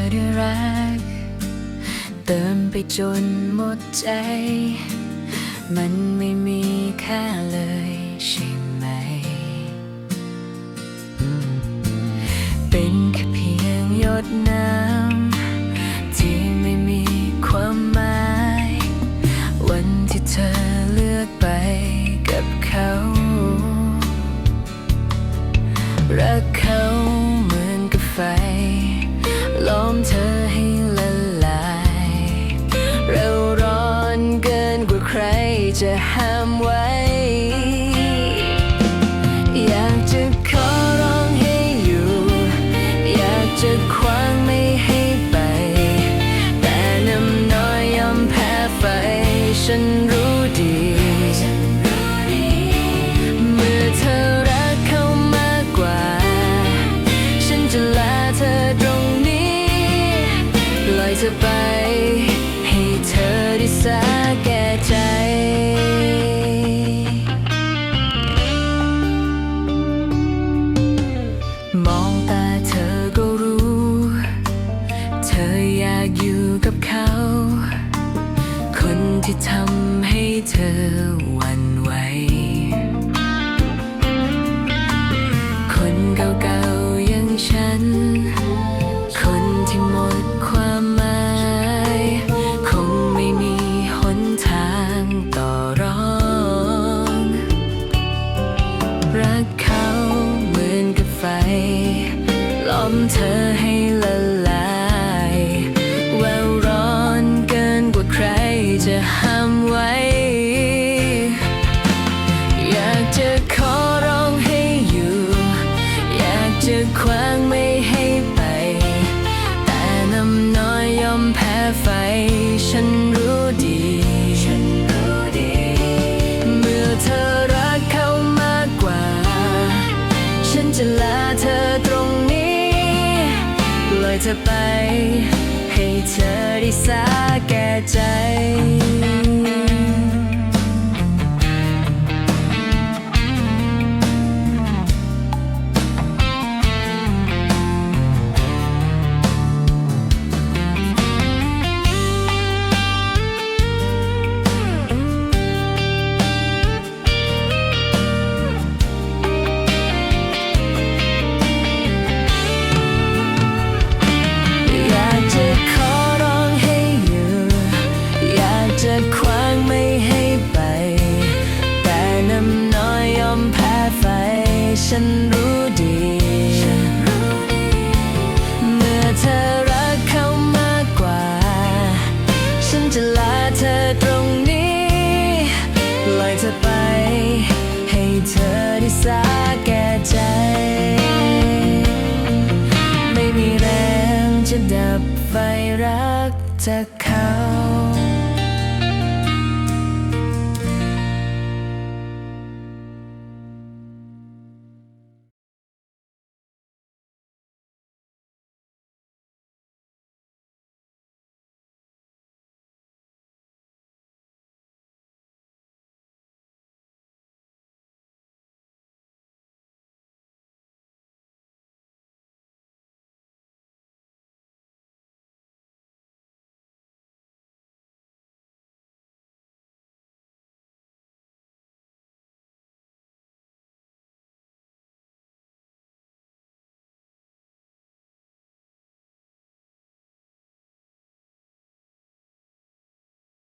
อได้รัก เติมไปจนหมดใจ มันไม่มีค่าเลยใช่ไหม เป็นแค่เพียงหยดน้ำที่ไม่มีความหมาย วันที่เธอเลือกไปกับเขา รักเขา จะห้ามไว้ อยากจะขอร้องให้อยู่ อยากจะคว้างไม่ให้ไป แต่น้ำน้อยยอมแพ้ไฟฉัน เธอให้ละลายแววร้อนเกินกว่าใครจะห้ามไว้ อยากจะขอร้องให้อยู่ อยากจะขวางไม่ให้ไป แต่น้ำน้อยยอมแพ้ไฟ ฉันรู้ดีฉันรู้ดี เมื่อเธอรักเขามากกว่า ฉันจะลาเธอตรง เธอไป ให้เธอได้สาแก่ใจ ฉันรู้ดี เมื่อเธอรักเขามากกว่า ฉันจะลาเธอตรงนี้ปล่อยเธอไป ให้เธอได้สาแก่ใจ ไม่มีแรงจะดับไฟรักจากเขา